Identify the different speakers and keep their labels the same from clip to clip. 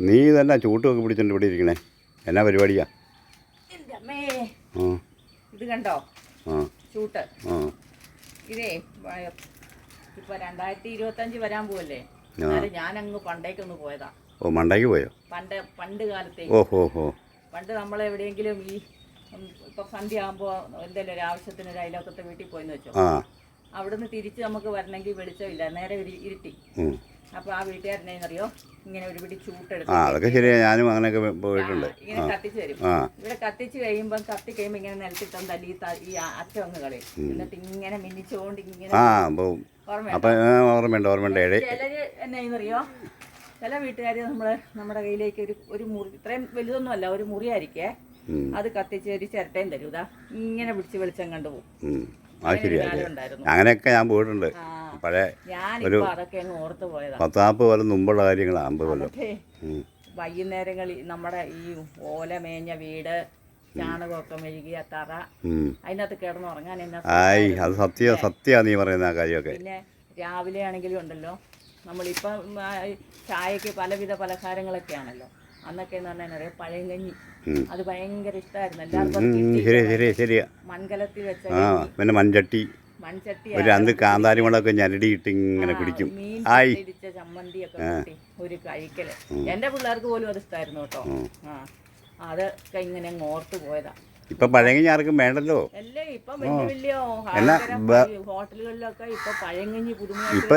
Speaker 1: നീ തന്നെ ചൂട്ടൊക്കെ പിടിച്ചിട്ട് ഇവിടെ ഇരിക്കണേ. എന്നാ പരിപാടിയാ?
Speaker 2: ഇത് കണ്ടോ? ചൂട്ട്. ഇതേ ഇപ്പൊ രണ്ടായിരത്തി ഇരുപത്തഞ്ച് വരാൻ പോവല്ലേ. ഞാൻ അങ്ങ് പണ്ടേക്കൊന്ന് പോയതാ.
Speaker 1: ഓ മണ്ടേക്ക് പോയോ?
Speaker 2: പണ്ട് പണ്ട് കാലത്തെ.
Speaker 1: ഓ ഹോ ഹോ.
Speaker 2: പണ്ട് നമ്മൾ എവിടെയെങ്കിലും ഈ ഇപ്പൊ സന്ധ്യ ആകുമ്പോ എന്തെങ്കിലും ഒരു ആവശ്യത്തിന് ഒരു അയലോക്കത്തെ വീട്ടിൽ പോയെന്ന് വെച്ചോ. അവിടുന്ന് തിരിച്ച് നമുക്ക് വരണമെങ്കിൽ വെളിച്ചമില്ല. നേരെ ഇരുട്ടി.
Speaker 1: ഉം.
Speaker 2: അപ്പൊ ആ വീട്ടുകാരനെന്നറിയോ? ഇങ്ങനെ ഒരു പിടി
Speaker 1: ആ അതൊക്കെ ശരിയാ. ഞാനും അങ്ങനെയൊക്കെ പോയിട്ടുണ്ട്.
Speaker 2: ഇങ്ങനെ കത്തിച്ച് വരും
Speaker 1: ആ.
Speaker 2: ഇവിടെ കത്തിച്ച് കഴിയുമ്പം കത്തി കഴിയുമ്പോൾ ഇങ്ങനെ നിലത്തിട്ടും തല്ലി ത- ഈ അറ്റം അങ്ങ് കളയും. എന്നിട്ട് ഇങ്ങനെ മിന്നിച്ചുകൊണ്ട് ഇങ്ങനെ
Speaker 1: ആ അപ്പോൾ
Speaker 2: ഓർമ്മ
Speaker 1: അപ്പം ഓർമ്മയുണ്ട് ഓർമ്മയുണ്ട്. ഏഴ്
Speaker 2: ചിലര് എന്നറിയോ ചില വീട്ടുകാർ നമ്മൾ നമ്മുടെ കയ്യിലേക്ക് ഒരു ഒരു മുറി ഇത്രയും വലുതൊന്നും അല്ല ഒരു മുറിയായിരിക്കേ.
Speaker 1: ഉം.
Speaker 2: അത് കത്തിച്ച് ഒരു ചിരട്ടയും തരൂതാ ഇങ്ങനെ പിടിച്ച് വെളിച്ചം കണ്ടുപോകും
Speaker 1: ഉം. ആ ശരിയാ
Speaker 2: കാലം ഉണ്ടായിരുന്നു
Speaker 1: അങ്ങനെയൊക്കെ ഞാൻ പോയിട്ടുണ്ട്.
Speaker 2: ആ.
Speaker 1: പഴയ
Speaker 2: ഒരു അതൊക്കെ അങ്ങ് ഓർത്ത് പോയതാണ്
Speaker 1: പത്ത് നാൽപ്പത് കൊല്ലം മുമ്പുള്ള കാര്യങ്ങളാണ് അമ്പത് കൊല്ലം. ഉം.
Speaker 2: വൈകുന്നേരങ്ങളിൽ നമ്മുടെ ഈ ഓല മേഞ്ഞ വീട് ചാണകമൊക്കെ മെഴുകിയ തറ
Speaker 1: ഉം.
Speaker 2: അതിനകത്ത് കിടന്ന് ഉറങ്ങാൻ എന്നാ
Speaker 1: ആയി അത് സത്യ സത്യ നീ പറയുന്ന ആ കാര്യമൊക്കെ.
Speaker 2: പിന്നെ രാവിലെ ആണെങ്കിലും ഉണ്ടല്ലോ. നമ്മളിപ്പം ആ, ചായക്ക് പലവിധ പലഹാരങ്ങളൊക്കെ ആണല്ലോ അന്നൊക്കെ എന്ന് പറഞ്ഞാൽ അറിയാം പഴങ്കഞ്ഞി.
Speaker 1: ഉം.
Speaker 2: അത് ഭയങ്കര ഇഷ്ടമായിരുന്നു എല്ലാവർക്കും അത്
Speaker 1: ഉം,
Speaker 2: കിട്ടി.
Speaker 1: ശരി ശരി ശരിയാ.
Speaker 2: മൺകലത്തിൽ വെച്ച
Speaker 1: ആ പിന്നെ മൺചട്ടി. ഒരു അന്ന് കാന്താരി മുളകൊക്കെ ഞരടിയിട്ട് ഇങ്ങനെ പിടിക്കും ആയി.
Speaker 2: ചമ്മന്തിയൊക്കെ ഒരു കഴിക്കൽ. എന്റെ പിള്ളേർക്ക് പോലും അത് ഇഷ്ടമായിരുന്നു കേട്ടോ. ആ അതൊക്കെ ഇങ്ങനെ ഓർത്തു ഓർത്ത് പോയതാ.
Speaker 1: ഇപ്പം പഴങ്കഞ്ഞി ആർക്കും വേണ്ടല്ലോ.
Speaker 2: ഇപ്പൊ
Speaker 1: എന്നാ
Speaker 2: ഹോട്ടലുകളിലൊക്കെ പഴങ്കഞ്ഞി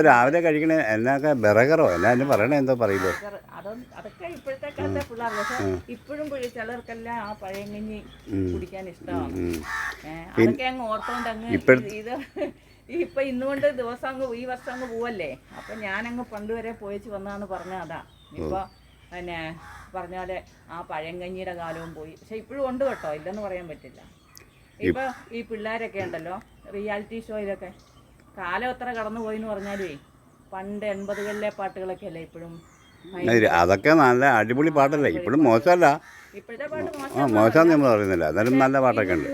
Speaker 1: രാവിലെ കഴിക്കണ എന്നൊക്കെ ബെറകറോ എന്നാ എന്നെ പറയണേ എന്തോ പറയില്ലേ?
Speaker 2: അതൊക്കെ ഇപ്പോഴത്തെ കാലത്തെ പിള്ളേർ പക്ഷെ ഇപ്പോഴും പിള്ളി- ചിലർക്കെല്ലാം ആ കുടിക്കാൻ ഇഷ്ടമാണ്. അതൊക്കെ അങ്ങ് ഓർത്തോണ്ട് അങ്ങ്
Speaker 1: ഇപ്പഴ്-
Speaker 2: ഇത് ഇപ്പൊ ഇന്നുകൊണ്ട് ദിവസം അങ്ങ് ഈ വർഷം അങ്ങ് പോവല്ലേ? അപ്പൊ ഞാനങ്ങ് പണ്ട് വരെ പോയിച്ച് വന്നാന്ന് പറഞ്ഞ അതാ. ഇപ്പൊ പിന്നെ പറഞ്ഞ പോലെ ആ പഴങ്കഞ്ഞിയുടെ കാലവും പോയി. പക്ഷെ ഇപ്പോഴും ഉണ്ട് കേട്ടോ. ഇല്ലെന്ന് പറയാൻ പറ്റില്ല. ഇപ്പൊ ഈ പിള്ളേരൊക്കെ ഉണ്ടല്ലോ റിയാലിറ്റി ഷോയിലൊക്കെ. കാലം എത്ര കടന്നു പോയി എന്ന് പറഞ്ഞാലേ പണ്ട് എൺപതുകളിലെ പാട്ടുകളൊക്കെ അല്ലേ ഇപ്പോഴും
Speaker 1: അതൊക്കെ നല്ല അടിപൊളി പാട്ടല്ലേ. ഇപ്പോഴും മോശമല്ല. ആ മോശമെന്ന് നമ്മൾ പറയുന്നില്ല. എന്നാലും നല്ല പാട്ടൊക്കെ ഉണ്ട്.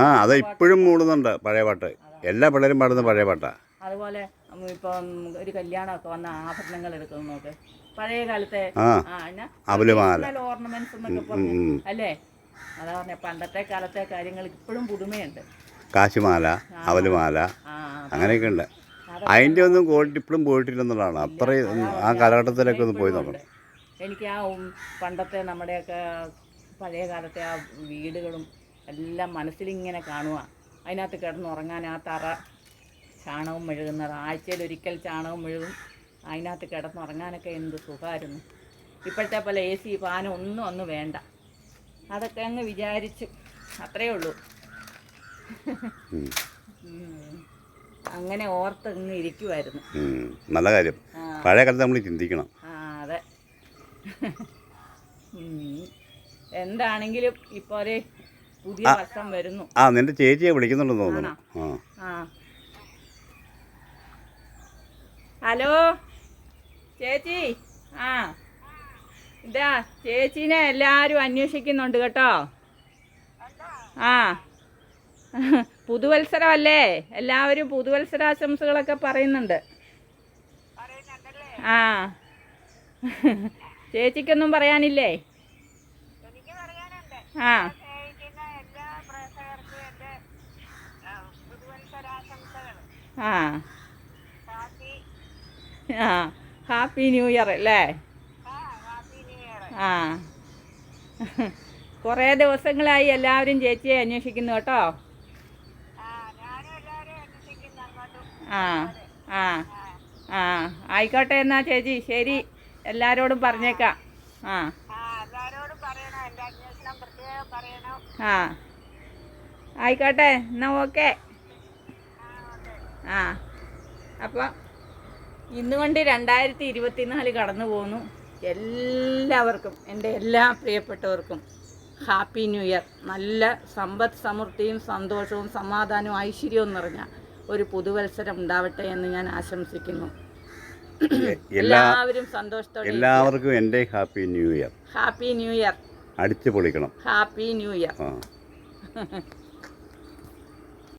Speaker 1: ആ അത് ഇപ്പോഴും മൂടുന്നുണ്ട് പഴയ പാട്ട്. എല്ലാ പിള്ളേരും പാടുന്ന പഴയ പാട്ടാ.
Speaker 2: അതുപോലെ ഉം, ഇപ്പം ഒരു കല്യാണമൊക്കെ വന്ന ആഭരണങ്ങൾ എടുക്കുന്നു നോക്ക്. പഴയ കാലത്തെ
Speaker 1: അവലുമാല
Speaker 2: ഓർണമെന്റ്സ് എന്നൊക്കെ പറഞ്ഞു അല്ലേ? അതാ പറഞ്ഞ പണ്ടത്തെ കാലത്തെ കാര്യങ്ങൾ ഇപ്പോഴും പുതുമയുണ്ട്.
Speaker 1: കാശുമാല അവലുമാല അങ്ങനെയൊക്കെ ഉണ്ട് അതിന്റെ ഒന്നും ക്വാളിറ്റി ഇപ്പോഴും പോയിട്ടില്ലെന്നുള്ളതാണ് അത്രയും ആ കാലഘട്ടത്തിലൊക്കെ ഒന്ന് പോയി നോക്കണം.
Speaker 2: എനിക്ക് ആ പണ്ടത്തെ നമ്മുടെയൊക്കെ പഴയ കാലത്തെ ആ വീടുകളും എല്ലാം മനസ്സിലിങ്ങനെ കാണുക അതിനകത്ത് കിടന്നുറങ്ങാൻ ആ തറ ചാണകം മെഴുകുന്നത് ആഴ്ചയിൽ ഒരിക്കൽ ചാണകം മെഴുകും. അതിനകത്ത് കിടന്നുറങ്ങാനൊക്കെ എന്ത് സുഖമായിരുന്നു. ഇപ്പോഴത്തെ പോലെ എ സി ഫാനും ഒന്നും ഒന്ന് വേണ്ട. അതൊക്കെ അങ്ങ് വിചാരിച്ച്. അത്രയേ ഉള്ളൂ. അങ്ങനെ ഓർത്ത് ഇന്ന് ഇരിക്കുമായിരുന്നു
Speaker 1: നല്ല കാര്യം. പഴയ കാലത്ത് നമ്മൾ ചിന്തിക്കണം.
Speaker 2: ആ അതെ. എന്താണെങ്കിലും ഇപ്പോൾ ഒരു പുതിയ വർഷം വരുന്നു.
Speaker 1: ആ നിന്റെ ചേച്ചിയെ വിളിക്കുന്നുണ്ടെന്ന് തോന്നുന്നു. ആ.
Speaker 2: ഹലോ? ചേച്ചി ആ. ഇതാ ചേച്ചീനെ എല്ലാവരും അന്വേഷിക്കുന്നുണ്ട് കേട്ടോ. ആ. പുതുവത്സരമല്ലേ? എല്ലാവരും പുതുവത്സരാശംസകളൊക്കെ പറയുന്നുണ്ട്. ആ. ചേച്ചിക്കൊന്നും പറയാനില്ലേ? ആ. ആ. ആ. ഹാപ്പി ന്യൂ ഇയർ അല്ലേ? ആ. കുറേ ദിവസങ്ങളായി എല്ലാവരും ചേച്ചിയെ അന്വേഷിക്കുന്നു കേട്ടോ. ആ ആ ആ. ആയിക്കോട്ടെ എന്നാ ചേച്ചി ശരി. എല്ലാവരോടും പറഞ്ഞേക്കാം. ആ. ആ. ആയിക്കോട്ടെ എന്നാ ഓക്കെ. ആ അപ്പം ഇന്നുകൊണ്ട് രണ്ടായിരത്തി ഇരുപത്തിനാല് കടന്നു പോകുന്നു എല്ലാവർക്കും എന്റെ എല്ലാ പ്രിയപ്പെട്ടവർക്കും ഹാപ്പി ന്യൂ ഇയർ. നല്ല സമ്പദ് സമൃദ്ധിയും സന്തോഷവും സമാധാനവും ഐശ്വര്യവും നിറഞ്ഞ ഒരു പുതുവത്സരം ഉണ്ടാവട്ടെ എന്ന് ഞാൻ ആശംസിക്കുന്നു. എല്ലാവരും സന്തോഷത്തോടെ
Speaker 1: എല്ലാവർക്കും എന്റെ happy new year.
Speaker 2: Happy new year.
Speaker 1: അടിച്ചു പൊളിക്കണം.
Speaker 2: Happy new year.